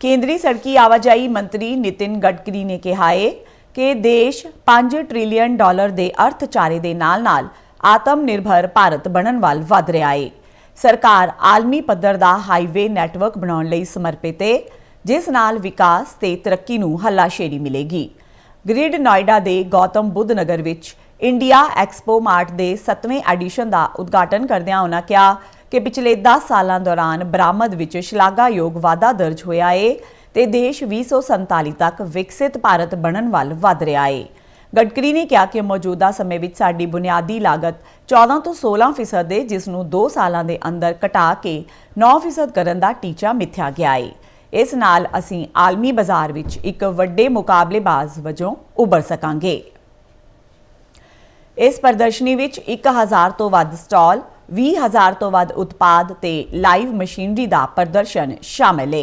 ਕੇਂਦਰੀ ਸੜਕੀ ਆਵਾਜਾਈ ਮੰਤਰੀ ਨਿਤਿਨ ਗਡਕਰੀ ਨੇ ਕਿਹਾ ਹੈ ਕਿ ਦੇਸ਼ 5 ਟ੍ਰਿਲੀਅਨ ਡਾਲਰ ਦੇ ਅਰਥਚਾਰੇ ਦੇ ਨਾਲ-ਨਾਲ ਆਤਮ ਨਿਰਭਰ ਭਾਰਤ ਬਣਨ ਵੱਲ ਵਧ ਰਿਹਾ ਹੈ ਸਰਕਾਰ ਆਲਮੀ ਪੱਧਰ ਦਾ ਹਾਈਵੇ ਨੈਟਵਰਕ ਬਣਾਉਣ ਲਈ ਸਮਰਪਿਤ ਹੈ ਜਿਸ ਨਾਲ ਵਿਕਾਸ ਤੇ ਤਰੱਕੀ ਨੂੰ ਹੱਲਾਸ਼ੇਰੀ ਮਿਲੇਗੀ। ਗ੍ਰਿਡ ਨੋਇਡਾ ਦੇ ਗੌਤਮ ਬੁੱਧ ਨਗਰ ਵਿੱਚ ਇੰਡੀਆ ਐਕਸਪੋ ਮਾਰਟ ਦੇ 7ਵੇਂ ਐਡੀਸ਼ਨ ਦਾ ਉਦਘਾਟਨ ਕਰਦਿਆਂ ਉਹਨਾਂ ਕਿਹਾ ਕਿ ਪਿਛਲੇ 10 ਸਾਲਾਂ ਦੌਰਾਨ ਬਰਾਮਦ ਵਿੱਚ ਸ਼ਲਾਘਾਯੋਗ ਵਾਧਾ ਦਰਜ ਹੋਇਆ ਏ ਤੇ ਦੇਸ਼ 2047 ਤੱਕ ਵਿਕਸਿਤ ਭਾਰਤ ਬਣਨ ਵੱਲ ਵਧ ਰਿਹਾ ਏ। ਗਡਕਰੀ ਨੇ ਕਿਹਾ ਕਿ ਮੌਜੂਦਾ ਸਮੇਂ ਵਿੱਚ ਸਾਡੀ ਬੁਨਿਆਦੀ ਲਾਗਤ 14 ਤੋਂ 16% ਹੈ ਜਿਸ ਨੂੰ 2 ਸਾਲਾਂ ਦੇ ਅੰਦਰ ਘਟਾ ਕੇ 9% ਕਰਨ ਦਾ ਟੀਚਾ ਮਿੱਥਿਆ ਗਿਆ ਏ। ਇਸ ਨਾਲ ਅਸੀਂ ਆਲਮੀ ਬਾਜ਼ਾਰ ਵਿੱਚ ਇੱਕ ਵੱਡੇ ਮੁਕਾਬਲੇਬਾਜ਼ ਵਜੋਂ ਉਭਰ ਸਕਾਂਗੇ। ਇਸ ਪ੍ਰਦਰਸ਼ਨੀ ਵਿੱਚ 1000 ਤੋਂ ਵੱਧ ਸਟਾਲ 20000 ਤੋਂ ਵੱਧ ਉਤਪਾਦ ਤੇ ਲਾਈਵ ਮਸ਼ੀਨਰੀ ਦਾ ਪ੍ਰਦਰਸ਼ਨ ਸ਼ਾਮਲ ਹੈ